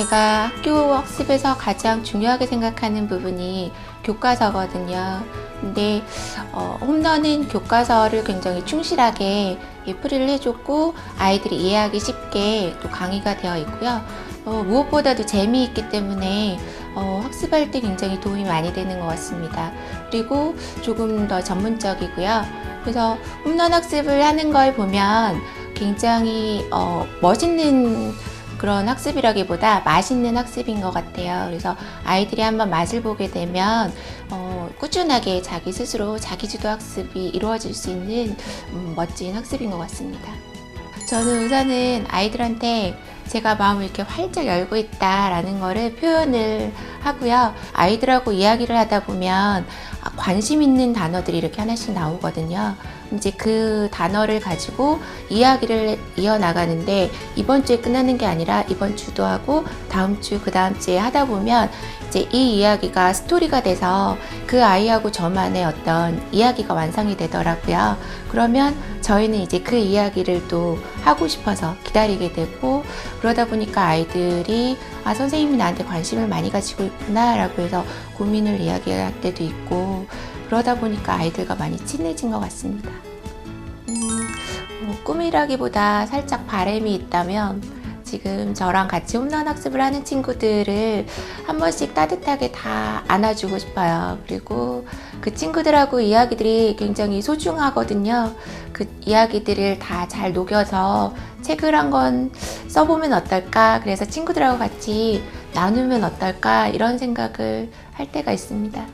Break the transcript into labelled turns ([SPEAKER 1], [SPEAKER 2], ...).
[SPEAKER 1] 제가 학교 학습에서 가장 중요하게 생각하는 부분이 교과서거든요. 근데 어, 홈런은 교과서를 굉장히 충실하게 예, 풀이를 해줬고 아이들이 이해하기 쉽게 또 강의가 되어 있고요. 어, 무엇보다도 재미있기 때문에 어, 학습할 때 굉장히 도움이 많이 되는 것 같습니다. 그리고 조금 더 전문적이고요. 그래서 홈런 학습을 하는 걸 보면 굉장히 어, 멋있는 그런 학습이라기보다 맛있는 학습인 것 같아요. 그래서 아이들이 한번 맛을 보게 되면 어, 꾸준하게 자기 스스로 자기주도 학습이 이루어질 수 있는 음, 멋진 학습인 것 같습니다. 저는 우선은 아이들한테 제가 마음을 이렇게 활짝 열고 있다라는 거를 표현을 하고요. 아이들하고 이야기를 하다 보면 아, 관심 있는 단어들이 이렇게 하나씩 나오거든요. 이제 그 단어를 가지고 이야기를 이어나가는데 이번 주에 끝나는 게 아니라 이번 주도 하고 다음 주, 그 다음 주에 하다 보면 이제 이 이야기가 스토리가 돼서 그 아이하고 저만의 어떤 이야기가 완성이 되더라고요. 그러면 저희는 이제 그 이야기를 또 하고 싶어서 기다리게 되고 그러다 보니까 아이들이 아 선생님이 나한테 관심을 많이 가지고 있구나라고 해서 고민을 이야기할 때도 있고 그러다 보니까 아이들과 많이 친해진 것 같습니다. 음, 뭐 꿈이라기보다 살짝 바람이 있다면 지금 저랑 같이 홈런 학습을 하는 친구들을 한 번씩 따뜻하게 다 안아주고 싶어요. 그리고 그 친구들하고 이야기들이 굉장히 소중하거든요. 그 이야기들을 다 잘 녹여서 책을 한 권 써보면 어떨까? 그래서 친구들하고 같이 나누면 어떨까? 이런 생각을 할 때가 있습니다.